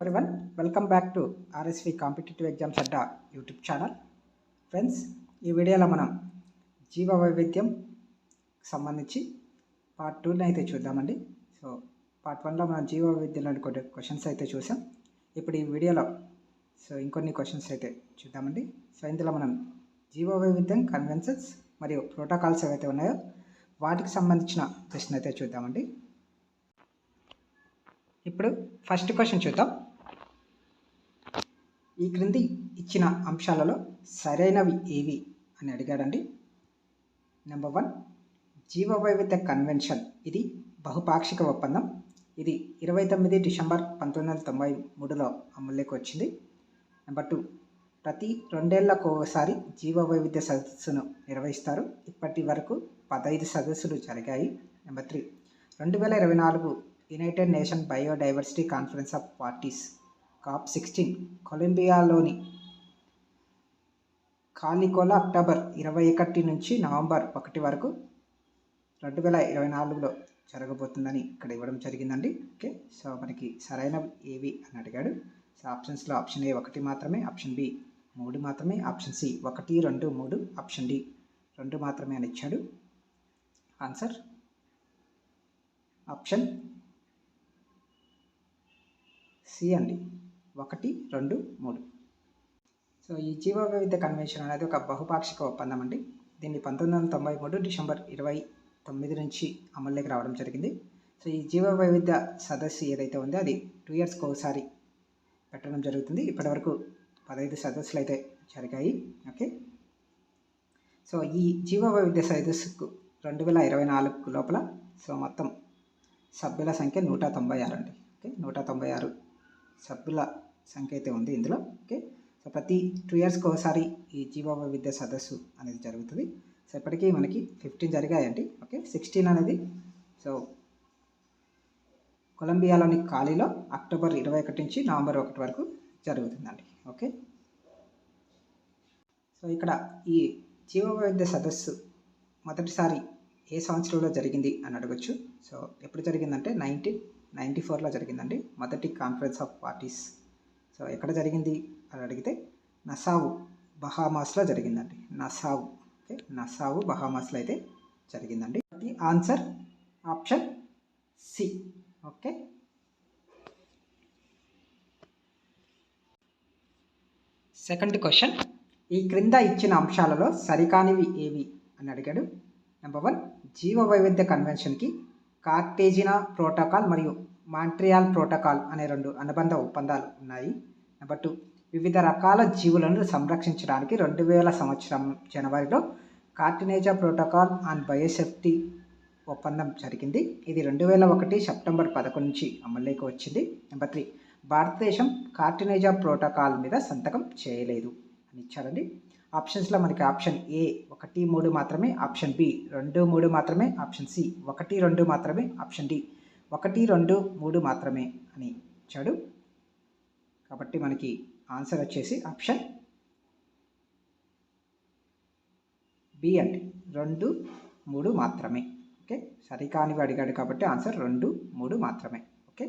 Everyone welcome back to RSV competitive exams Adda YouTube channel friends ఈ వీడియోలో మనం జీవ వైవిధ్యం సంబంధించి పార్ట్ టూని అయితే చూద్దామండి. సో పార్ట్ వన్లో మనం జీవ వైవిధ్యంలోని కొన్ని క్వశ్చన్స్ అయితే చూసాం. ఇప్పుడు ఈ వీడియోలో సో ఇంకొన్ని క్వశ్చన్స్ అయితే చూద్దామండి. సో ఇందులో మనం జీవ వైవిధ్యం కన్వెన్షన్స్ మరియు ప్రోటోకాల్స్ ఏవైతే ఉన్నాయో వాటికి సంబంధించిన ప్రశ్న అయితే చూద్దామండి. ఇప్పుడు ఫస్ట్ క్వశ్చన్ చూద్దాం. ఈ క్రింది ఇచ్చిన అంశాలలో సరైనవి ఏవి అని అడిగాడండి. నెంబర్ వన్ జీవ వైవిధ్య కన్వెన్షన్. ఇది బహుపాక్షిక ఒప్పందం. ఇది ఇరవై తొమ్మిది డిసెంబర్ పంతొమ్మిది వందల తొంభై మూడులో అమల్లోకి వచ్చింది. నెంబర్ టూ ప్రతి రెండేళ్ళకు ఒకసారి జీవ వైవిధ్య సదస్సును నిర్వహిస్తారు. ఇప్పటి వరకు పదహైదు సదస్సులు జరిగాయి. నెంబర్ త్రీ రెండు వేల ఇరవై నాలుగు United Nation biodiversity conference of parties COP sixteen కొలంబియాలోని కాలికోల అక్టోబర్ ఇరవై ఒకటి నుంచి నవంబర్ ఒకటి వరకు రెండు వేల ఇరవై నాలుగులో జరగబోతుందని ఇక్కడ ఇవ్వడం జరిగిందండి. ఓకే సో మనకి సరైన ఏవి అని అడిగాడు. సో ఆప్షన్స్లో ఆప్షన్ ఏ ఒకటి మాత్రమే ఆప్షన్ బి మూడు మాత్రమే ఆప్షన్ సి ఒకటి రెండు మూడు ఆప్షన్ డి రెండు మాత్రమే అని ఇచ్చాడు. ఆన్సర్? ఆప్షన్ సి అండి. ఒకటి రెండు మూడు. సో ఈ జీవ వైవిధ్య కన్వెన్షన్ అనేది ఒక బహుపాక్షిక ఒప్పందం అండి. దీన్ని పంతొమ్మిది వందల తొంభై మూడు డిసెంబర్ ఇరవై తొమ్మిది నుంచి అమల్లోకి రావడం జరిగింది. సో ఈ జీవ వైవిధ్య సదస్సు ఏదైతే ఉందో అది టూ ఇయర్స్కి ఒకసారి పెట్టడం జరుగుతుంది. ఇప్పటివరకు పదహైదు సదస్సులు అయితే జరిగాయి. ఓకే? సో ఈ జీవ వైవిధ్య సదస్సుకు రెండు వేల ఇరవై నాలుగు లోపల సో మొత్తం సభ్యుల సంఖ్య నూట తొంభై ఆరు అండి. ఓకే? నూట తొంభై ఆరు సభ్యుల సంఖ్య అయితే ఉంది ఇందులో. ఓకే సో ప్రతి టూ ఇయర్స్కి ఒకసారి ఈ జీవ వైవిధ్య సదస్సు అనేది జరుగుతుంది. సో ఇప్పటికీ మనకి ఫిఫ్టీన్ జరిగాయండి. ఓకే సిక్స్టీన్ అనేది సో కొలంబియాలోని ఖాళీలో అక్టోబర్ ఇరవై ఒకటి నుంచి నవంబర్ ఒకటి వరకు జరుగుతుందండి. ఓకే సో ఇక్కడ ఈ జీవ వైవిధ్య సదస్సు మొదటిసారి ఏ సంవత్సరంలో జరిగింది అని అడగచ్చు. సో ఎప్పుడు జరిగిందంటే నైన్టీన్ నైంటీ ఫోర్లో జరిగిందండి. మొదటి కాన్ఫరెన్స్ ఆఫ్ పార్టీస్ సో ఎక్కడ జరిగింది అని అడిగితే నసావు బహామాస్లో జరిగిందండి. Nassau okay? నసావు బహామాస్లో అయితే జరిగిందండి. The answer option C okay? Second question. ఈ క్రింద ఇచ్చిన అంశాలలో సరికానివి ఏవి అని అడిగాడు. నెంబర్ వన్ జీవ వైవిధ్య కన్వెన్షన్కి కార్టేజినా ప్రోటోకాల్ మరియు మాంట్రియాల్ ప్రోటోకాల్ అనే రెండు అనుబంధ ఒప్పందాలు ఉన్నాయి. నెంబర్ టూ వివిధ రకాల జీవులను సంరక్షించడానికి రెండు వేల సంవత్సరం జనవరిలో కార్టినేజా ప్రోటోకాల్ ఆన్ బయోసేఫ్టీ ఒప్పందం జరిగింది. ఇది రెండు వేల ఒకటి సెప్టెంబర్ పదకొండు నుంచి అమల్లోకి వచ్చింది. నెంబర్ త్రీ భారతదేశం కార్టినేజా ప్రోటోకాల్ మీద సంతకం చేయలేదు అని ఇచ్చారండి. ఆప్షన్స్లో మనకి ఆప్షన్ ఏ ఒకటి మూడు మాత్రమే ఆప్షన్ బి రెండు మూడు మాత్రమే ఆప్షన్ సి ఒకటి రెండు మాత్రమే ఆప్షన్ డి ఒకటి రెండు మూడు మాత్రమే అని ఇచ్చాడు. కాబట్టి మనకి ఆన్సర్ వచ్చేసి ఆప్షన్ బి అండి. రెండు మూడు మాత్రమే. ఓకే? సరికానివి అడిగాడు కాబట్టి ఆన్సర్ రెండు మూడు మాత్రమే. ఓకే?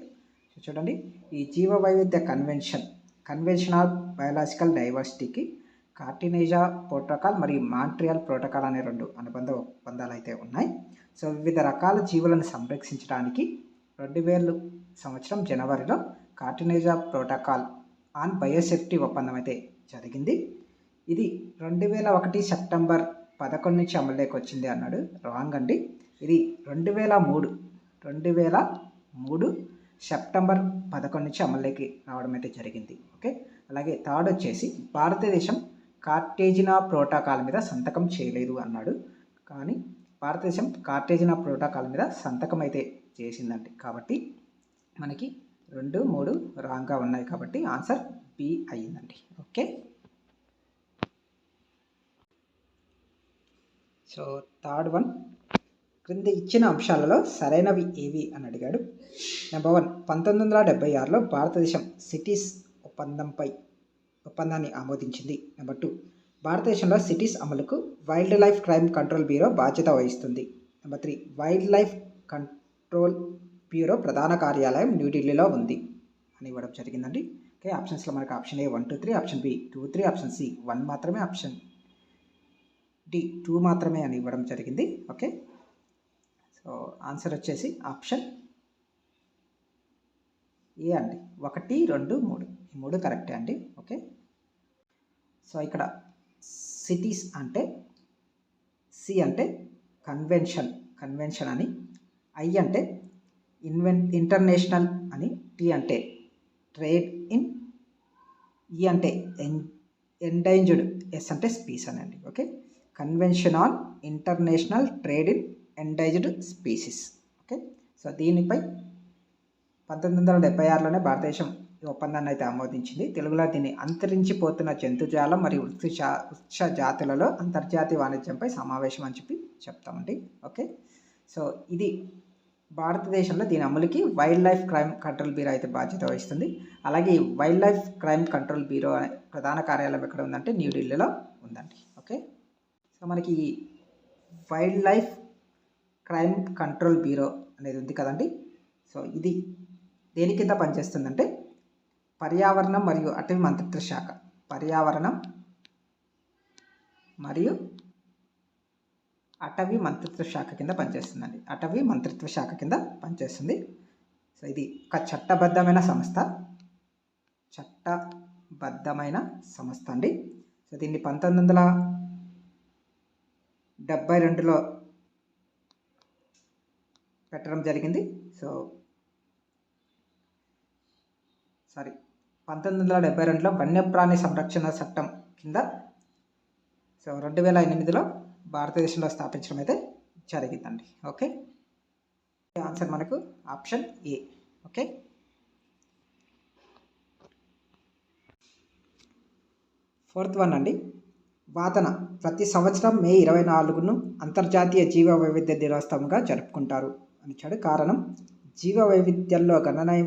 సో చూడండి ఈ జీవ వైవిధ్య కన్వెన్షన్ కన్వెన్షన్ ఆఫ్ బయోలాజికల్ డైవర్సిటీకి కార్టినేజా ప్రోటోకాల్ మరియు మాంట్రియల్ ప్రోటోకాల్ అనే రెండు అనుబంధ ఒప్పందాలు అయితే ఉన్నాయి. సో వివిధ రకాల జీవులను సంరక్షించడానికి రెండు వేలు సంవత్సరం జనవరిలో కార్టినేజా ప్రోటోకాల్ ఆన్ బయోసేఫ్టీ ఒప్పందం అయితే జరిగింది. ఇది రెండు వేల ఒకటి సెప్టెంబర్ పదకొండు నుంచి అమల్లోకి వచ్చింది అన్నాడు రాంగ్ అండి. ఇది రెండు వేల మూడు రెండు వేల మూడు సెప్టెంబర్ పదకొండు నుంచి అమల్లోకి రావడం అయితే జరిగింది. ఓకే? అలాగే థర్డ్ వచ్చేసి భారతదేశం కార్టేజినా ప్రోటోకాల్ మీద సంతకం చేయలేదు అన్నాడు. కానీ భారతదేశం కార్టేజినా ప్రోటోకాల్ మీద సంతకం అయితే చేసిందండి కాబట్టి మనకి రెండు మూడు రాంగ్గా ఉన్నాయి కాబట్టి ఆన్సర్ బి అయ్యిందండి. ఓకే? So third one. క్రింద ఇచ్చిన అంశాలలో సరైనవి ఏవి అని అడిగాడు. నెంబర్ వన్ పంతొమ్మిది వందల డెబ్బై ఆరులో భారతదేశం సిటీస్ ఒప్పందంపై ఒప్పందాన్ని ఆమోదించింది. నెంబర్ టూ భారతదేశంలో సిటీస్ అమలుకు wild life crime control bureau బాధ్యత వహిస్తుంది. నెంబర్ త్రీ వైల్డ్ లైఫ్ కం కంట్రోల్ బ్యూరో ప్రధాన కార్యాలయం న్యూఢిల్లీలో ఉంది. అని ఇవ్వడం జరిగిందండి. ఓకే ఆప్షన్స్లో మనకు option A one two three option B two three option C one మాత్రమే ఆప్షన్ డి టూ మాత్రమే అని ఇవ్వడం జరిగింది. ఓకే సో ఆన్సర్ వచ్చేసి ఆప్షన్ ఏ అండి? ఒకటి రెండు మూడు. ఈ మూడు కరెక్టే అండి. ఓకే సో ఇక్కడ సిటీస్ అంటే సి అంటే కన్వెన్షన్ కన్వెన్షన్ అని ఐ అంటే ఇన్వెన్ ఇంటర్నేషనల్ అని టీ అంటే ట్రేడ్ ఇన్ ఈ అంటే ఎన్ ఎండేంజర్డ్ ఎస్ అంటే స్పీస్ అని అండి okay convention on international trade in endangered species okay so దీనిపై పంతొమ్మిది వందల డెబ్బై ఆరులోనే భారతదేశం ఈ ఒప్పందాన్ని అయితే ఆమోదించింది. తెలుగులో దీన్ని అంతరించిపోతున్న జంతుజాలం మరియు వృక్ష వృక్ష జాతులలో అంతర్జాతీయ వాణిజ్యంపై సమావేశం అని చెప్పి చెప్తామండి ఓకే సో ఇది భారతదేశంలో దీని అమలుకి wild life crime control bureau అయితే బాధ్యత వహిస్తుంది. అలాగే ఈ wild life crime control bureau అనే ప్రధాన కార్యాలయం ఎక్కడ ఉందంటే న్యూఢిల్లీలో ఉందండి. ఓకే? సో మనకి wild life crime control bureau అనేది ఉంది కదండి. సో ఇది దేని కింద పనిచేస్తుందంటే పర్యావరణం మరియు అటవీ మంత్రిత్వ శాఖ. పర్యావరణం మరియు అటవీ మంత్రిత్వ శాఖ కింద పనిచేస్తుందండి. అటవీ మంత్రిత్వ శాఖ కింద పనిచేస్తుంది. సో ఇది ఒక చట్టబద్ధమైన సంస్థ. చట్టబద్ధమైన సంస్థ అండి. సో దీన్ని పంతొమ్మిది వందల డెబ్బై రెండులో పెట్టడం జరిగింది. సో సారీ పంతొమ్మిది వందల డెబ్బై రెండులో వన్యప్రాణి సంరక్షణ చట్టం కింద. సో రెండు వేల ఎనిమిదిలో భారతదేశంలో స్థాపించడం అయితే జరిగిందండి. ఓకే? ఆన్సర్ మనకు option A. Okay? Fourth one అండి. వాదన ప్రతి సంవత్సరం మే ఇరవై నాలుగును అంతర్జాతీయ జీవ వైవిధ్య దినోత్సవంగా జరుపుకుంటారు అని కారణం జీవ వైవిధ్యంలో గణనీయ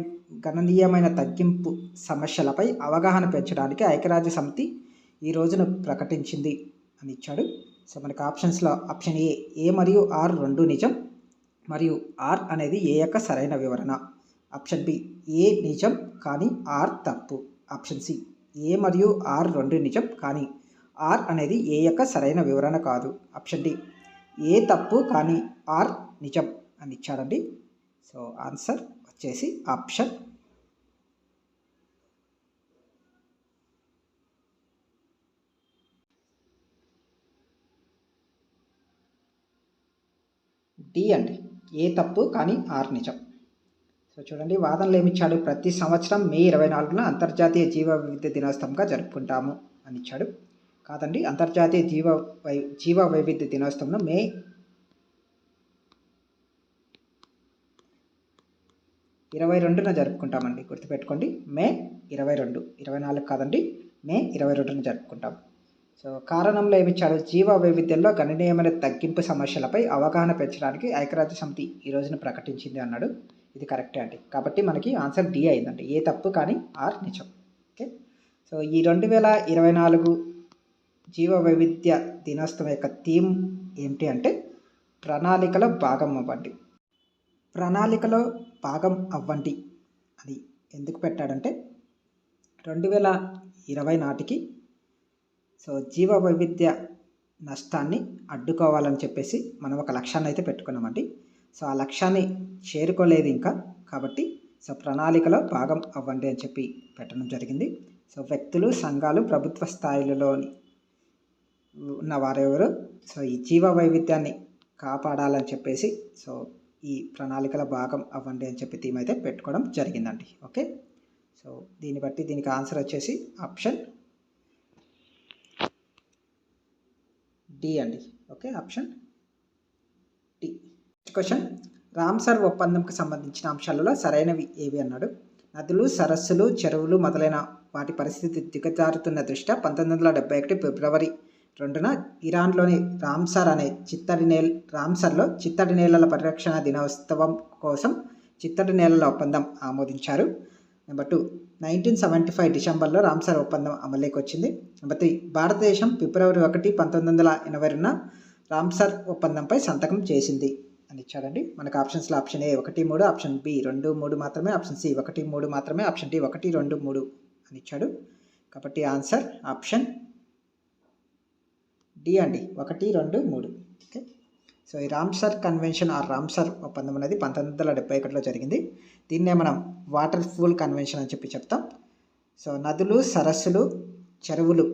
గణనీయమైన తగ్గింపు సమస్యలపై అవగాహన పెంచడానికి ఐక్యరాజ్య సమితి ఈ రోజును ప్రకటించింది అని ఇచ్చాడు సో మనకి ఆప్షన్స్లో ఆప్షన్ ఏ ఏ మరియు ఆర్ రెండు నిజం. మరియు ఆర్ అనేది ఏ యొక్క సరైన వివరణ. ఆప్షన్ బి ఏ నిజం కానీ ఆర్ తప్పు. ఆప్షన్ సి ఏ మరియు ఆర్ రెండు నిజం కానీ ఆర్ అనేది ఏ యొక్క సరైన వివరణ కాదు. ఆప్షన్ డి ఏ తప్పు కానీ ఆర్ నిజం అని ఇచ్చాడండి. సో ఆన్సర్ వచ్చేసి ఆప్షన్ డి అండి. ఏ తప్పు కానీ ఆర్ నిజం. సో చూడండి వాదనలు ఏమిచ్చాడు ప్రతి సంవత్సరం మే ఇరవై నాలుగున అంతర్జాతీయ జీవ వైవిధ్య దినోత్సవంగా జరుపుకుంటాము అని ఇచ్చాడు. కాదండి అంతర్జాతీయ జీవ వై జీవ వైవిధ్య దినోత్సవం మే ఇరవై రెండున జరుపుకుంటామండి. గుర్తుపెట్టుకోండి మే ఇరవై రెండు. ఇరవై నాలుగు కాదండి మే ఇరవై రెండున జరుపుకుంటాం సో కారణంలో ఏమిచ్చాడు జీవ వైవిధ్యంలో గణనీయమైన తగ్గింపు సమస్యలపై అవగాహన పెంచడానికి ఐక్యరాజ్య సమితి ఈ రోజున ప్రకటించింది అన్నాడు. ఇది కరెక్టే అండి. కాబట్టి మనకి ఆన్సర్ డి అయిందండి. ఏ తప్పు కానీ ఆర్ నిజం. ఓకే? సో ఈ రెండు వేల ఇరవై నాలుగు జీవ వైవిధ్య దినోత్సవం యొక్క థీమ్ ఏంటి అంటే ప్రణాళికలో భాగం అవ్వండి. ప్రణాళికలో భాగం అవ్వండి అని ఎందుకు పెట్టాడంటే రెండు వేల ఇరవై నాటికి సో జీవ వైవిధ్య నష్టాన్ని అడ్డుకోవాలని చెప్పేసి మనం ఒక లక్ష్యాన్ని అయితే పెట్టుకున్నామండి. సో ఆ లక్ష్యాన్ని చేరుకోలేదు ఇంకా కాబట్టి సో ప్రణాళికలో భాగం అవ్వండి అని చెప్పి పెట్టడం జరిగింది. సో వ్యక్తులు సంఘాలు ప్రభుత్వ స్థాయిలలోని ఉన్న వారెవరు సో ఈ జీవ వైవిధ్యాన్ని కాపాడాలని చెప్పేసి సో ఈ ప్రణాళికల భాగం అవ్వండి అని చెప్పి థీమ్ అయితే పెట్టుకోవడం జరిగిందండి. ఓకే? సో దీన్ని బట్టి దీనికి ఆన్సర్ వచ్చేసి ఆప్షన్ డి అండి. Okay option D question Ramsar ఒప్పందంకి సంబంధించిన అంశాలలో సరైనవి ఏవి అన్నాడు? నదులు సరస్సులు చెరువులు మొదలైన వాటి పరిస్థితి దిగజారుతున్న దృష్ట్యా పంతొమ్మిది వందల డెబ్బై ఒకటి ఫిబ్రవరి రెండున ఇరాన్లోని రామ్సర్ అనే చిత్తడి నేల రామ్సర్లో చిత్తడి నేలల పరిరక్షణ దినోత్సవం కోసం చిత్తడి నేలల ఒప్పందం ఆమోదించారు. Number two nineteen seventy five డిసెంబర్లో రామ్సర్ ఒప్పందం అమలులోకి వచ్చింది నెంబర్ త్రీ భారతదేశం ఫిబ్రవరి ఒకటి పంతొమ్మిది వందల ఎనభై రెండున రామ్సర్ ఒప్పందంపై సంతకం చేసింది అని ఇచ్చారండి మనకు ఆప్షన్స్లో ఆప్షన్ ఏ ఒకటి మూడు ఆప్షన్ బి రెండు మూడు మాత్రమే ఆప్షన్ సి ఒకటి మూడు మాత్రమే ఆప్షన్ డి ఒకటి రెండు మూడు అని ఇచ్చాడు. కాబట్టి ఆన్సర్ ఆప్షన్ డి అండి. ఒకటి రెండు మూడు. ఓకే సో ఈ రామ్సర్ కన్వెన్షన్ ఆర్ రామ్సర్ ఒప్పందం అనేది పంతొమ్మిది వందల డెబ్బై ఒకటిలో జరిగింది. దీన్నే మనం వాటర్ ఫూల్ కన్వెన్షన్ అని చెప్పి చెప్తాం. సో నదులు సరస్సులు చెరువులు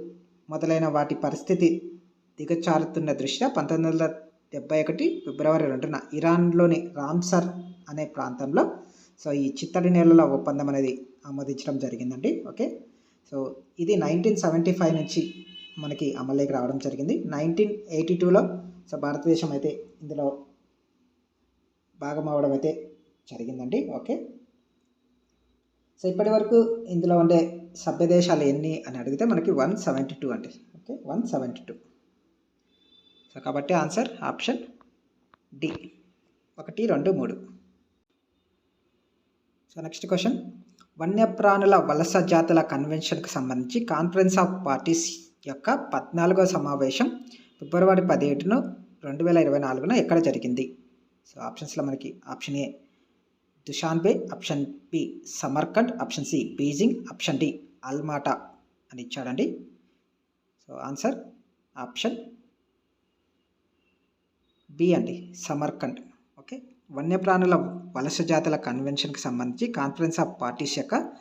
మొదలైన వాటి పరిస్థితి దిగచారుతున్న దృష్ట్యా పంతొమ్మిది వందల డెబ్బై ఒకటి ఫిబ్రవరి రెండున ఇరాన్లోని రామ్సర్ అనే ప్రాంతంలో. సో ఈ చిత్తడి నేలల ఒప్పందం అనేది ఆమోదించడం జరిగిందండి. ఓకే? సో ఇది నైన్టీన్ సెవెంటీ ఫైవ్ నుంచి మనకి అమల్లోకి రావడం జరిగింది. నైన్టీన్ ఎయిటీ టూలో సో భారతదేశం అయితే ఇందులో భాగం అవడం అయితే జరిగిందండి. ఓకే. సో ఇప్పటి వరకు ఇందులో ఉండే సభ్య దేశాలు ఎన్ని అని అడిగితే మనకి వన్ సెవెంటీ టూ అండి. Okay one seventy two. So కాబట్టి ఆన్సర్ ఆప్షన్ డి. ఒకటి రెండు మూడు. So next question. వన్యప్రాణుల వలస జాతుల కన్వెన్షన్కి సంబంధించి కాన్ఫరెన్స్ ఆఫ్ పార్టీస్ యొక్క పద్నాలుగో సమావేశం ఫిబ్రవరి పదిహేడును రెండు వేల ఇరవై నాలుగున ఎక్కడ జరిగింది? సో ఆప్షన్స్లో మనకి option A Dushanbe option B Samarkand option C Beijing option D Almaty అని ఇచ్చాడండి. సో ఆన్సర్ ఆప్షన్ బి అండి సమర్కండ్. ఓకే? వన్యప్రాణుల వలస జాతుల కన్వెన్షన్కి సంబంధించి కాన్ఫరెన్స్ ఆఫ్ పార్టీస్ యొక్క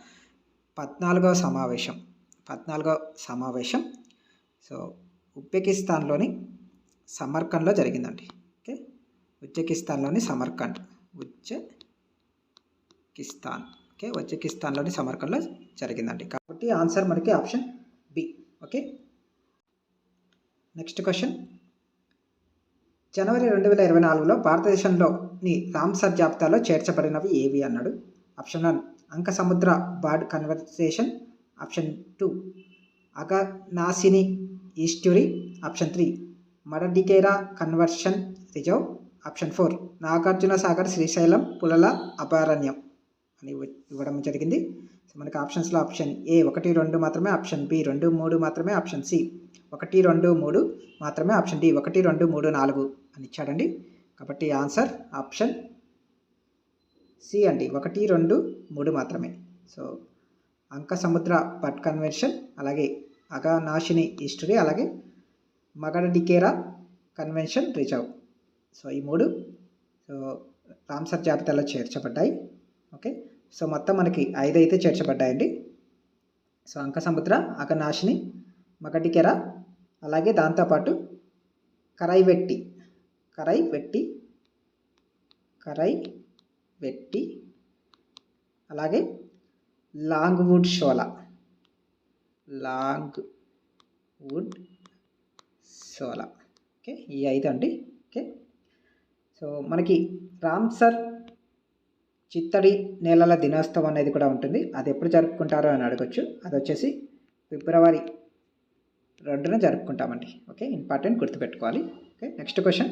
పద్నాలుగవ సమావేశం. పద్నాలుగవ సమావేశం. సో ఉజ్బెకిస్తాన్లోని సమర్కండ్లో జరిగిందండి. ఓకే? ఉజ్బెకిస్తాన్లోని సమర్కండ్. కిస్తాన్ ఓకే ఉజ్బెకిస్తాన్లోని సమర్కంలో జరిగిందండి. కాబట్టి ఆన్సర్ మనకి option B. Okay. Next question. జనవరి రెండు వేల ఇరవై నాలుగులో భారతదేశంలోని రామ్సర్ జాబితాలో చేర్చబడినవి ఏవి అన్నాడు? Option one Ankasamudra bird conversation. Option two Aghanashini estuary option three మడడికేరా conversion reserve. Option four Nagarjuna Sagar Srisailam పులల అభయారణ్యం. అని ఇవ్వడం జరిగింది. సో మనకి ఆప్షన్స్లో ఆప్షన్ ఏ ఒకటి రెండు మాత్రమే ఆప్షన్ బి రెండు మూడు మాత్రమే ఆప్షన్ సి ఒకటి రెండు మూడు మాత్రమే ఆప్షన్ డి ఒకటి రెండు మూడు నాలుగు అని ఇచ్చాడండి. కాబట్టి ఆన్సర్ ఆప్షన్ సి అండి. ఒకటి రెండు మూడు మాత్రమే. సో అంక సముద్ర పట్ కన్వెన్షన్ అలాగే అగనాశిని హిస్టరీ అలాగే మగడడికేరా కన్వెన్షన్ రిజర్వ్ సో ఈ మూడు. సో రామ్సర్ జాబితాలో చేర్చబడ్డాయి. ఓకే. సో మొత్తం మనకి ఐదు అయితే చేర్చబడ్డాయండి. సో అంక సముద్ర మగటికెర అలాగే దాంతోపాటు కరై వెట్టి కరై వెట్టి కరై వెట్టి అలాగే Longwood Shola Longwood Shola. Okay ఈ ఐదు అండి ఓకే సో మనకి రామ్సర్ చిత్తడి నేలల దినోత్సవం అనేది కూడా ఉంటుంది. అది ఎప్పుడు జరుపుకుంటారో అని అడగచ్చు. అది వచ్చేసి ఫిబ్రవరి రెండున జరుపుకుంటామండి. ఓకే? ఇంపార్టెంట్ గుర్తుపెట్టుకోవాలి. Okay? Next question.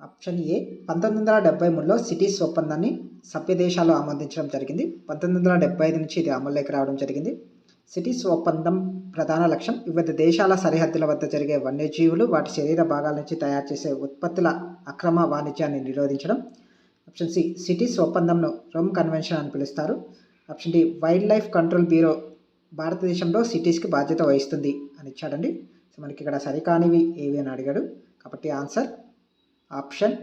Option A పంతొమ్మిది వందల డెబ్బై మూడులో సిటీస్ ఒప్పందాన్ని సభ్య దేశాలు ఆమోదించడం జరిగింది. పంతొమ్మిది వందల డెబ్బై ఐదు నుంచి ఇది అమల్లోకి రావడం జరిగింది. సిటీస్ ఒప్పందం ప్రధాన లక్ష్యం. వివిధ దేశాల సరిహద్దుల వద్ద జరిగే వన్యజీవులు వాటి శరీర భాగాల నుంచి తయారు చేసే ఉత్పత్తుల అక్రమ వాణిజ్యాన్ని నిరోధించడం. ఆప్షన్ సి సిటీస్ ఒప్పందంను రోమ్ కన్వెన్షన్ అని పిలుస్తారు. Option D wildlife control bureau భారతదేశంలో సిటీస్కి బాధ్యత వహిస్తుంది అని ఇచ్చాడండి. సో మనకి ఇక్కడ సరికానివి ఏవి అని అడిగాడు. కాబట్టి ఆన్సర్ ఆప్షన్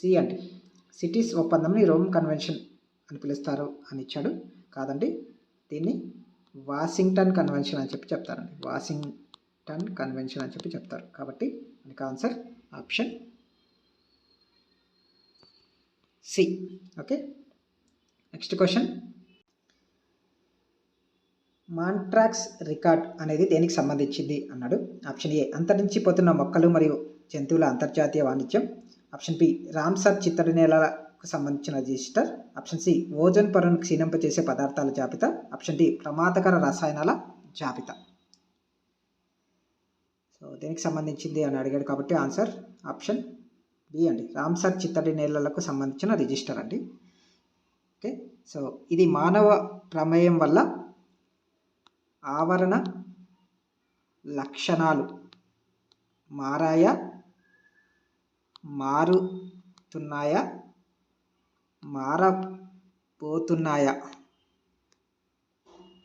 సి అండి. సిటీస్ ఒప్పందంని రోమ్ కన్వెన్షన్ అని పిలుస్తారు అని ఇచ్చాడు. కాదండి. దీన్ని వాషింగ్టన్ కన్వెన్షన్ అని చెప్పి చెప్తారండి. వాషింగ్టన్ కన్వెన్షన్ అని చెప్పి చెప్తారు. కాబట్టి మనకి answer option C. Okay? Next question. Montreux record అనేది దేనికి సంబంధించింది అన్నాడు. ఆప్షన్ ఏ అంతరించిపోతున్న మొక్కలు మరియు జంతువుల అంతర్జాతీయ వాణిజ్యం. ఆప్షన్ బి రామ్సర్ చిత్తడి నేలల సంబంధించిన రిజిస్టర్. ఆప్షన్ సి ఓజోన్ పొరను క్షీణింపచేసే పదార్థాల జాబితా. ఆప్షన్ డి ప్రమాదకర రసాయనాల జాబితా. సో దేనికి సంబంధించింది అని అడిగాడు కాబట్టి ఆన్సర్ ఆప్షన్ బి అండి. రామ్సర్ చిత్తడి నేలలకు సంబంధించిన రిజిస్టర్ అండి. ఓకే సో ఇది మానవ ప్రమేయం వల్ల ఆవరణ లక్షణాలు మారాయా మారుతున్నాయా? మారబోతున్నాయా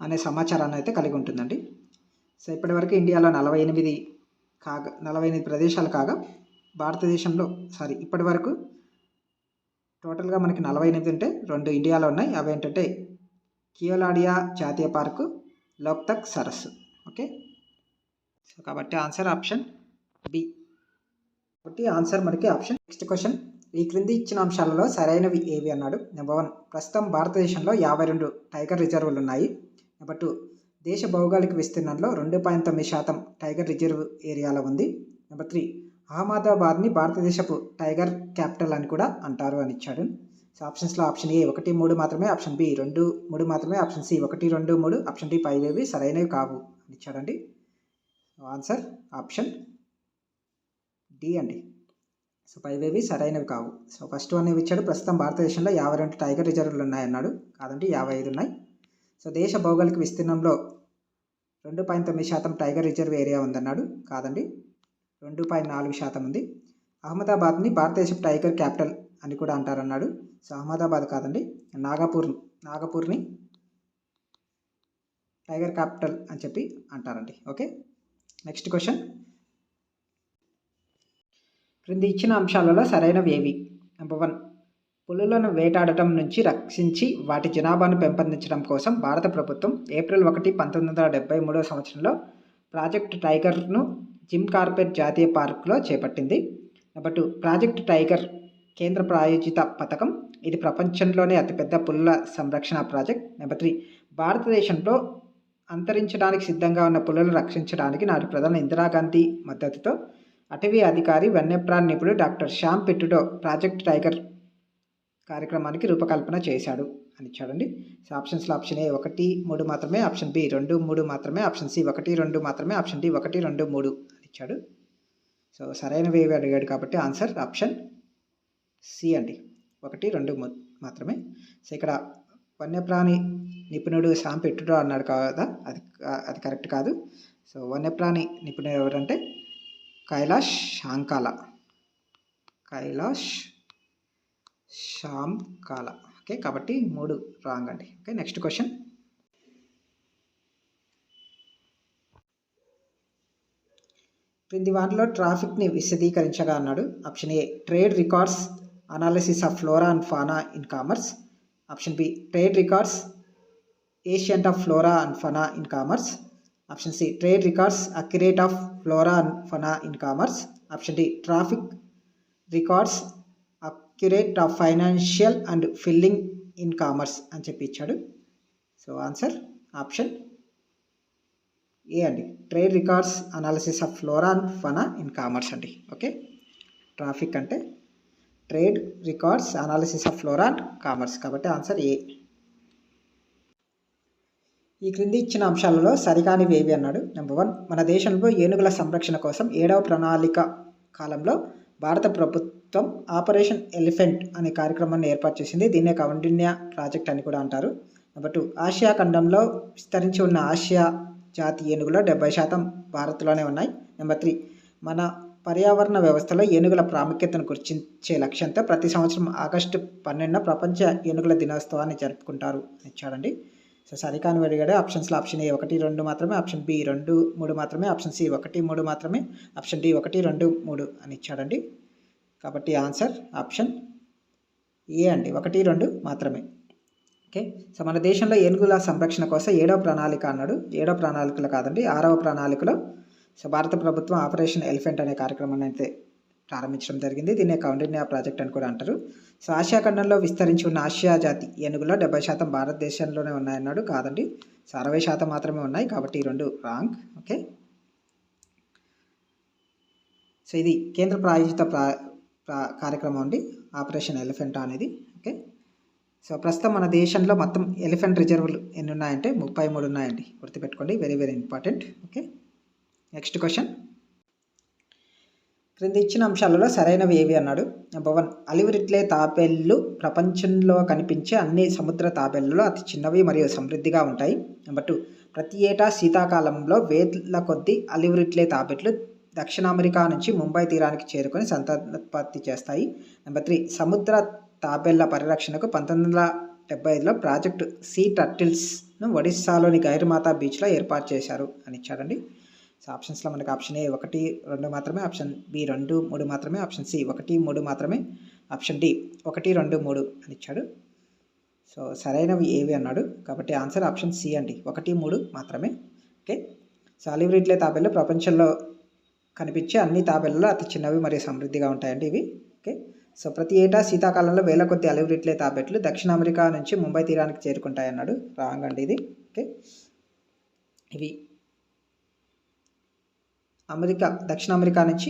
అనే సమాచారాన్ని అయితే కలిగి ఉంటుందండి. సో ఇప్పటివరకు ఇండియాలో నలభై ఎనిమిది కాగా నలభై ఎనిమిది ప్రదేశాలు కాగా భారతదేశంలో సారీ ఇప్పటి వరకు టోటల్గా మనకి నలభై ఎనిమిది ఉంటే రెండు ఇండియాలో ఉన్నాయి. అవి ఏంటంటే కియోలాడియా జాతీయ పార్కు లోక్తక్ సరస్సు. ఓకే? సో కాబట్టి ఆన్సర్ ఆప్షన్ బి. కాబట్టి ఆన్సర్ మనకి ఆప్షన్ నెక్స్ట్ క్వశ్చన్. ఈ క్రింది ఇచ్చిన అంశాలలో సరైనవి ఏవి అన్నాడు? నెంబర్ వన్ ప్రస్తుతం భారతదేశంలో యాభై రెండు టైగర్ రిజర్వులు ఉన్నాయి. నెంబర్ టూ దేశ భౌగోళిక విస్తీర్ణంలో రెండు పాయింట్ తొమ్మిది శాతం టైగర్ రిజర్వ్ ఏరియాలో ఉంది. నెంబర్ త్రీ అహ్మదాబాద్ని భారతదేశపు టైగర్ క్యాపిటల్ అని కూడా అంటారు అని ఇచ్చాడు. సో ఆప్షన్స్లో ఆప్షన్ ఏ ఒకటి మూడు మాత్రమే ఆప్షన్ బి రెండు మూడు మాత్రమే ఆప్షన్ సి ఒకటి రెండు మూడు ఆప్షన్ డి పైవేవి సరైనవి కావు అని ఇచ్చాడండి. ఆన్సర్ ఆప్షన్ డి అండి. సో పైవేవి సరైనవి కావు. సో ఫస్ట్ వన్ ఇచ్చాడు? ప్రస్తుతం భారతదేశంలో యాభై రెండు టైగర్ రిజర్వ్లు ఉన్నాయన్నాడు. కాదండి యాభై ఐదు ఉన్నాయి. సో దేశ భౌగోళిక విస్తీర్ణంలో రెండు పాయింట్ తొమ్మిది శాతం టైగర్ రిజర్వ్ ఏరియా ఉందన్నాడు. కాదండి రెండు పాయింట్ నాలుగు శాతం ఉంది. అహ్మదాబాద్ని భారతదేశపు టైగర్ క్యాపిటల్ అని కూడా అంటారన్నాడు. సో అహ్మదాబాద్ కాదండి నాగపూర్ నాగపూర్ని టైగర్ క్యాపిటల్ అని చెప్పి అంటారండి. Okay next question. క్రింది ఇచ్చిన అంశాలలో సరైనవి ఏవి? నెంబర్ వన్ పులులను వేటాడటం నుంచి రక్షించి వాటి జనాభాను పెంపొందించడం కోసం భారత ప్రభుత్వం ఏప్రిల్ ఒకటి పంతొమ్మిది వందల డెబ్బై మూడో సంవత్సరంలో ప్రాజెక్ట్ టైగర్ను జిమ్ కార్పెట్ జాతీయ పార్కులో చేపట్టింది. నెంబర్ టూ ప్రాజెక్ట్ టైగర్ కేంద్ర ప్రాయోజిత పథకం. ఇది ప్రపంచంలోనే అతిపెద్ద పులుల సంరక్షణ ప్రాజెక్ట్. నెంబర్ త్రీ భారతదేశంలో అంతరించడానికి సిద్ధంగా ఉన్న పులులను రక్షించడానికి నాటి ప్రధాని ఇందిరాగాంధీ మద్దతుతో అటవీ అధికారి వన్యప్రాణి నిపుణుడు డాక్టర్ శ్యామ్ పిట్టుడో ప్రాజెక్ట్ టైగర్ కార్యక్రమానికి రూపకల్పన చేశాడు అని చూడండి సో ఆప్షన్స్లో ఆప్షన్ ఏ ఒకటి మూడు మాత్రమే ఆప్షన్ బి రెండు మూడు మాత్రమే ఆప్షన్ సి ఒకటి రెండు మాత్రమే ఆప్షన్ డి ఒకటి రెండు మూడు అని ఇచ్చాడు. సో సరైనవి అడిగాడు కాబట్టి ఆన్సర్ ఆప్షన్ సి అండి. ఒకటి రెండు మాత్రమే. సో ఇక్కడ వన్యప్రాణి నిపుణుడు శ్యామ్ అన్నాడు కదా అది అది కరెక్ట్ కాదు. సో వన్యప్రాణి నిపుణుడు ఎవరంటే కైలాష్ శాంకాల. కైలాష్ శ్యామ్ కాల ఓకే కాబట్టి మూడు రాంగ్ అండి. Okay next question. క్రింది వాటిలో ట్రాఫిక్ని విశదీకరించగా అన్నాడు. Option A trade records analysis of flora and fauna in commerce. Option B trade records ancient of flora and fauna in commerce. Option C trade records accurate of flora and fauna in commerce. Option D traffic records accurate of financial and filling in commerce అని చెప్పి ఇచ్చాడు. So answer option A అండి? Trade records analysis of flora and fauna in commerce అండి. Okay? Traffic అంటే trade records analysis of flora and commerce. కాబట్టి answer A. ఈ క్రింది ఇచ్చిన అంశాలలో సరికానివి ఏవి అన్నాడు. నెంబర్ వన్ మన దేశంలో ఏనుగుల సంరక్షణ కోసం ఏడవ ప్రణాళిక కాలంలో భారత ప్రభుత్వం ఆపరేషన్ ఎలిఫెంట్ అనే కార్యక్రమాన్ని ఏర్పాటు చేసింది. దీన్నే కౌండిన్య ప్రాజెక్ట్ అని కూడా అంటారు. నెంబర్ టూ ఆసియా ఖండంలో విస్తరించి ఉన్న ఆసియా జాతి ఏనుగులో డెబ్బై శాతం భారత్లోనే ఉన్నాయి. నెంబర్ త్రీ మన పర్యావరణ వ్యవస్థలో ఏనుగుల ప్రాముఖ్యతను గుర్తించే లక్ష్యంతో ప్రతి సంవత్సరం ఆగస్టు పన్నెండున ప్రపంచ ఏనుగుల దినోత్సవాన్ని జరుపుకుంటారు ఇచ్చాడండి. సో సరికాని అడిగాడు ఆప్షన్స్లో ఆప్షన్ ఏ ఒకటి రెండు మాత్రమే ఆప్షన్ బి రెండు మూడు మాత్రమే ఆప్షన్ సి ఒకటి మూడు మాత్రమే ఆప్షన్ డి ఒకటి రెండు మూడు అని ఇచ్చాడండి. కాబట్టి ఆన్సర్ ఆప్షన్ ఏ అండి ఒకటి రెండు మాత్రమే. ఓకే? సో మన దేశంలో ఏనుగుల సంరక్షణ కోసం ఏడవ ప్రణాళిక అన్నాడు. ఏడవ ప్రణాళికలో కాదండి ఆరవ ప్రణాళికలో. సో భారత ప్రభుత్వం ఆపరేషన్ ఎలిఫెంట్ అనే కార్యక్రమాన్ని అయితే ప్రారంభించడం జరిగింది. దీన్ని కౌండిన్యా ప్రాజెక్ట్ అని కూడా అంటారు. సో ఆసియా ఖండంలో విస్తరించి ఉన్న ఆసియా జాతి ఏనుగులో డెబ్బై శాతం భారతదేశంలోనే ఉన్నాయన్నాడు. కాదండి. సో అరవై శాతం మాత్రమే ఉన్నాయి కాబట్టి ఈ రెండు రాంగ్. ఓకే. సో ఇది కేంద్ర ప్రాయోజిత ప్రా ప్రా కార్యక్రమం అండి. ఆపరేషన్ ఎలిఫెంట్ అనేది. ఓకే. సో ప్రస్తుతం మన దేశంలో మొత్తం ఎలిఫెంట్ రిజర్వులు ఎన్ని ఉన్నాయంటే ముప్పై మూడు ఉన్నాయండి. గుర్తుపెట్టుకోండి. Very very important. Okay. Next question. క్రింద ఇచ్చిన అంశాలలో సరైనవి ఏవి అన్నాడు? నెంబర్ వన్ అలివిరిట్లే తాబేళ్ళు ప్రపంచంలో కనిపించే అన్ని సముద్ర తాబేళ్ళలో అతి చిన్నవి మరియు సమృద్ధిగా ఉంటాయి. నెంబర్ టూ ప్రతి ఏటా శీతాకాలంలో వేల కొద్ది అలివ్రిట్లే తాబెట్లు దక్షిణ అమెరికా నుంచి ముంబై తీరానికి చేరుకొని సంతానోత్పత్తి చేస్తాయి. నెంబర్ త్రీ సముద్ర తాబేళ్ళ పరిరక్షణకు పంతొమ్మిది వందల డెబ్బై ఐదులో ప్రాజెక్టు సీ టర్టిల్స్ను ఒడిస్సాలోని గైర్మాతా బీచ్లో ఏర్పాటు చేశారు అని ఇచ్చాడండి. సో ఆప్షన్స్లో మనకి ఆప్షన్ ఏ ఒకటి రెండు మాత్రమే ఆప్షన్ బి రెండు మూడు మాత్రమే ఆప్షన్ సి ఒకటి మూడు మాత్రమే ఆప్షన్ డి ఒకటి రెండు మూడు అని ఇచ్చాడు. సో సరైనవి ఏవి అన్నాడు? కాబట్టి ఆన్సర్ ఆప్షన్ సి అండి. ఒకటి మూడు మాత్రమే. ఓకే సో అలివ్రిట్లే తాబేళ్ళు ప్రపంచంలో కనిపించే అన్ని తాబేళ్ళలో అతి చిన్నవి మరియు సమృద్ధిగా ఉంటాయండి ఇవి. ఓకే సో ప్రతి ఏటా శీతాకాలంలో వేల కొద్ది అలివ్రిట్లే తాబెట్లు దక్షిణ అమెరికా నుంచి ముంబై తీరానికి చేరుకుంటాయి అన్నాడు రాంగ్ అండి ఇది. ఓకే ఇవి అమెరికా దక్షిణ అమెరికా నుంచి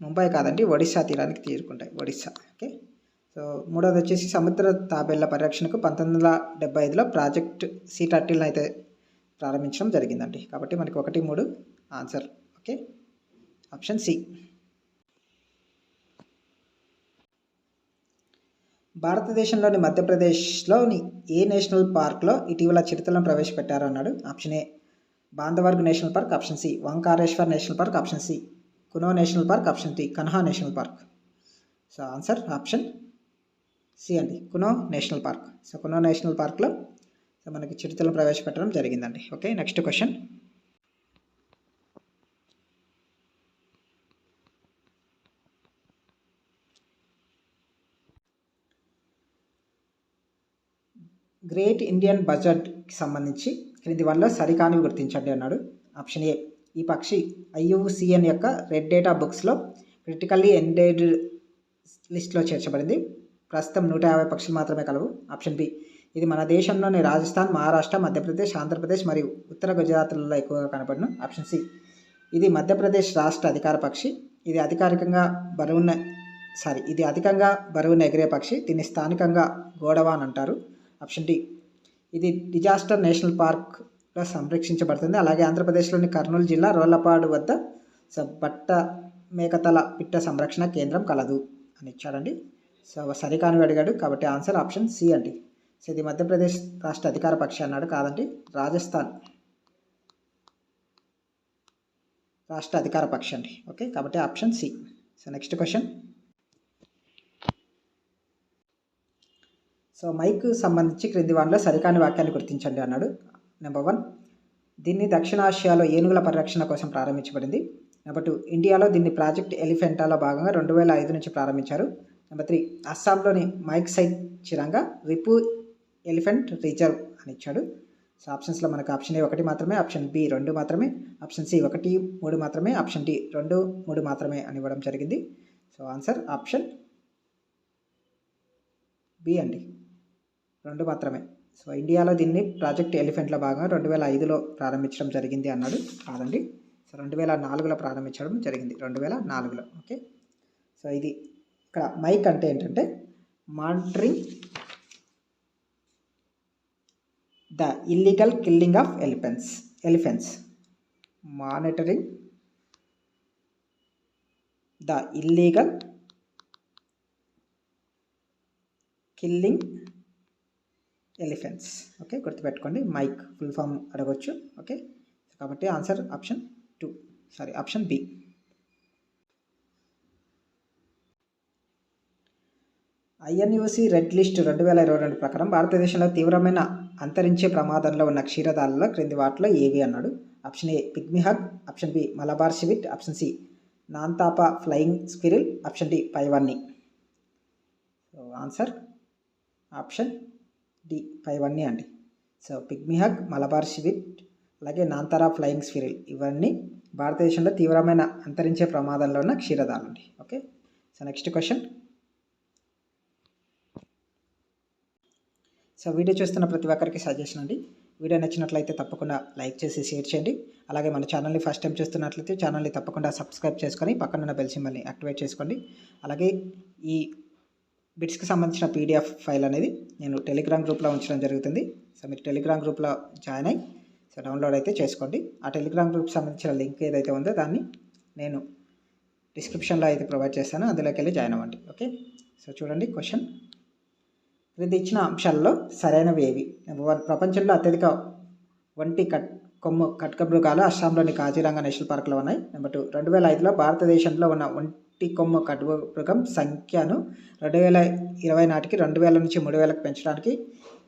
ముంబై కాదండి ఒడిశా తీరానికి తీరుకుంటాయి ఒడిశా ఓకే? సో మూడోది వచ్చేసి సముద్ర తాబేళ్ళ పరిరక్షణకు పంతొమ్మిది వందల డెబ్బై ఐదులో ప్రాజెక్ట్ సీ టర్టిల్ని అయితే ప్రారంభించడం జరిగిందండి. కాబట్టి మనకి ఒకటి మూడు ఆన్సర్ ఓకే? Option C. భారతదేశంలోని మధ్యప్రదేశ్లోని ఏ నేషనల్ పార్క్లో ఇటీవల చిరుతలను ప్రవేశపెట్టారన్నాడు option A. Bandhavgarh national park option C Omkareshwar national park option C Kuno national park option D Kanha national park. So answer option C అండి Kuno national park. So Kuno national పార్క్లో so మనకి చిరుతలను ప్రవేశపెట్టడం జరిగిందండి. Okay next question. Great Indian బజెట్కి సంబంధించి క్రింది వల్ల సరికానివి గుర్తించండి అన్నాడు. Option A. ఈ పక్షి ఐయుసిఎన్ యొక్క రెడ్ డేటా బుక్స్లో క్రిటికల్లీ ఎండేడ్ లిస్ట్లో చేర్చబడింది. ప్రస్తుతం నూట యాభై పక్షులు మాత్రమే కలవు. Option B. ఇది మన దేశంలోని రాజస్థాన్ మహారాష్ట్ర మధ్యప్రదేశ్ ఆంధ్రప్రదేశ్ మరియు ఉత్తర గుజరాత్లలో ఎక్కువగా కనపడను ఆప్షన్ సి. ఇది మధ్యప్రదేశ్ రాష్ట్ర అధికార పక్షి. ఇది అధికారికంగా బరువున్న సారీ ఇది అధికంగా బరువున ఎగిరే పక్షి. దీన్ని స్థానికంగా గోడవా అని అంటారు. Option D. ఇది డిజాస్టర్ నేషనల్ పార్క్గా సంరక్షించబడుతుంది. అలాగే ఆంధ్రప్రదేశ్లోని కర్నూలు జిల్లా రోళ్ళపాడు వద్ద స బట్ట మేకతల పిట్ట సంరక్షణ కేంద్రం కలదు అని ఇచ్చాడండి. సో సరికాను అడిగాడు కాబట్టి ఆన్సర్ ఆప్షన్ సి అండి. సో ఇది మధ్యప్రదేశ్ రాష్ట్ర అధికార పక్షి అన్నాడు కాదండి రాజస్థాన్ రాష్ట్ర అధికార పక్షి అండి. ఓకే కాబట్టి option C. So next question. So MIKE సంబంధించి క్రింది వాటిలో సరికాని వాక్యాన్ని గుర్తించండి అన్నాడు. నెంబర్ వన్ దీన్ని దక్షిణాసియాలో ఏనుగుల పరిరక్షణ కోసం ప్రారంభించబడింది. నెంబర్ టూ ఇండియాలో దీన్ని ప్రాజెక్ట్ ఎలిఫెంటాలో భాగంగా రెండు వేల ఐదు నుంచి ప్రారంభించారు. నెంబర్ త్రీ అస్సాంలోని mic site Chirang Ripu elephant reserve అని ఇచ్చాడు. సో ఆప్షన్స్లో మనకు ఆప్షన్ ఏ ఒకటి మాత్రమే ఆప్షన్ బి రెండు మాత్రమే ఆప్షన్ సి ఒకటి మూడు మాత్రమే ఆప్షన్ డి రెండు మూడు మాత్రమే అని ఇవ్వడం జరిగింది. సో ఆన్సర్ ఆప్షన్ బి అండి. రెండు మాత్రమే. సో ఇండియాలో దీన్ని ప్రాజెక్ట్ ఎలిఫెంట్లో భాగంగా రెండు వేల ఐదులో ప్రారంభించడం జరిగింది అన్నాడు. కాదండి. సో రెండు వేల నాలుగులో ప్రారంభించడం జరిగింది. రెండు వేల నాలుగులో. ఓకే? సో ఇది ఇక్కడ మైక్ అంటే ఏంటంటే monitoring the illegal killing of elephants elephants monitoring the illegal killing elephants. Okay గుర్తుపెట్టుకోండి మైక్ ఫుల్ ఫామ్ అడగొచ్చు. ఓకే కాబట్టి answer option two. Sorry option B. ఐఎన్యూసి red list రెండు వేల ఇరవై రెండు ప్రకారం భారతదేశంలో తీవ్రమైన అంతరించే ప్రమాదంలో ఉన్న క్షీరదాలలో క్రింది వాటిలో ఏవి అన్నాడు? Option A pygmy hog option B Malabar civet option C Namdapha flying squirrel option D పైవన్నీ. సో ఆన్సర్ ఆప్షన్ డి ఇవన్నీ అండి. సో పిగ్మిహగ్ మలబార్ షివిట్ అలాగే నాంతరా ఫ్లయింగ్ స్క్విరిల్ ఇవన్నీ భారతదేశంలో తీవ్రమైన అంతరించే ప్రమాదంలో ఉన్న క్షీరదాలు అండి. Okay? So next question. So video చూస్తున్న ప్రతి ఒక్కరికి సజెషన్ అండి. వీడియో నచ్చినట్లయితే తప్పకుండా లైక్ చేసి షేర్ చేయండి. అలాగే మన ఛానల్ని ఫస్ట్ టైం చూస్తున్నట్లయితే ఛానల్ని తప్పకుండా సబ్స్క్రైబ్ చేసుకొని పక్కనున్న బెల్ సింబల్ని యాక్టివేట్ చేసుకోండి. అలాగే ఈ బిట్స్కి సంబంధించిన పీడిఎఫ్ ఫైల్ అనేది నేను టెలిగ్రామ్ గ్రూప్లో ఉంచడం జరుగుతుంది. సో మీరు టెలిగ్రామ్ గ్రూప్లో జాయిన్ అయ్యి సో డౌన్లోడ్ అయితే చేసుకోండి. ఆ టెలిగ్రామ్ గ్రూప్ సంబంధించిన లింక్ ఏదైతే ఉందో దాన్ని నేను డిస్క్రిప్షన్లో అయితే ప్రొవైడ్ చేస్తాను. అందులోకి వెళ్ళి జాయిన్ అవ్వండి. ఓకే? సో చూడండి క్వశ్చన్. క్రింది ఇచ్చిన అంశాల్లో సరైనవి ఏవి? ప్రపంచంలో అత్యధిక వంటి కట్ కొమ్ము కట్క మృగాలు అస్సాంలోని కాజీరంగా నేషనల్ పార్క్లో ఉన్నాయి. నెంబర్ టూ రెండు వేల ఐదులో భారతదేశంలో ఉన్న ఒంటి కొమ్ము సంఖ్యను రెండు వేల ఇరవై నాటికి రెండు వేల నుంచి మూడు వేలకు పెంచడానికి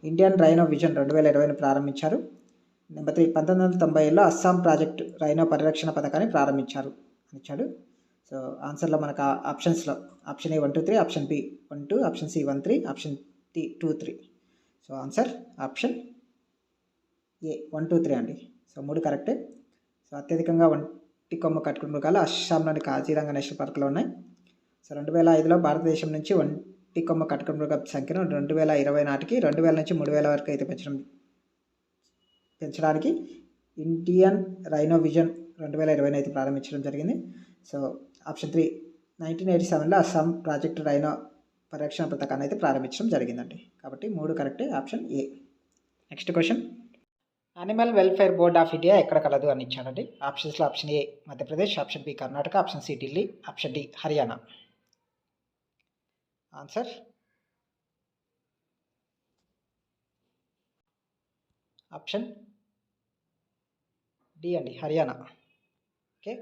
ఇండియన్ రైనో విజన్ రెండు వేల ఇరవైను ప్రారంభించారు. నెంబర్ త్రీ పంతొమ్మిది వందల తొంభై ఏడులో అస్సాం ప్రాజెక్ట్ రైనో పరిరక్షణ పథకాన్ని ప్రారంభించారు అనిచ్చాడు సో ఆన్సర్లో మనకు ఆ ఆప్షన్స్లో option A one two three option B one two option C one three option D two three. So answer option A one two three అండి. సో మూడు కరెక్టే. సో అత్యధికంగా వన్ కొమ్మ కట్టుకున్న మృగాలు అస్సాంలోని కాజీరంగా నేషనల్ పార్క్లో ఉన్నాయి. సో రెండు వేల ఐదులో భారతదేశం నుంచి ఒంటి కొమ్మ కట్టుకున్న మృగ సంఖ్యను రెండు వేల ఇరవై నాటికి రెండు వేల నుంచి మూడు వేల వరకు అయితే పెంచడం పెంచడానికి ఇండియన్ రైనో విజన్ రెండు వేల ఇరవై అయితే ప్రారంభించడం జరిగింది. So option three nineteen eighty సెవెన్లో అస్సాం ప్రాజెక్ట్ రైనో పరిరక్షణ పథకాన్ని అయితే ప్రారంభించడం జరిగిందండి. కాబట్టి మూడు కరెక్టే option A. Next question. Animal welfare board of India ఎక్కడ కలదు అని ఇచ్చాడండి. ఆప్షన్స్లో option A Madhya Pradesh option B Karnataka option C Delhi option D Haryana. Answer option D అండి హర్యానా. ఓకే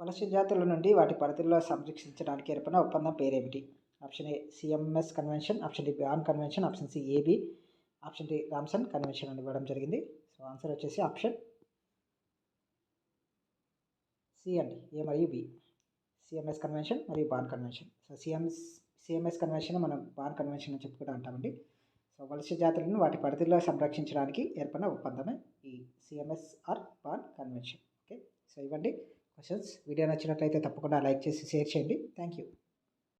వలస జాతుల నుండి వాటి పరిధిలో సంరక్షించడానికి ఏర్పడిన ఒప్పందం పేరేమిటి? Option A CMS convention option D Bonn convention option C AB option D Ramsar convention అని ఇవ్వడం జరిగింది. సో ఆన్సర్ వచ్చేసి ఆప్షన్ సి అండి. ఏ మరియు బి సిఎంఎస్ కన్వెన్షన్ మరియు Bonn convention so CMS CMS convention మనం బాన్ కన్వెన్షన్ అని చెప్పుకుంటూ అంటామండి సో వలస జాతులను వాటి పరిధిలో సంరక్షించడానికి ఏర్పడిన ఒప్పందమే ఈ CMS or Bonn convention okay so ఇవ్వండి. క్వశ్చన్స్ వీడియో నచ్చినట్లయితే తప్పకుండా లైక్ చేసి షేర్ చేయండి. Thank you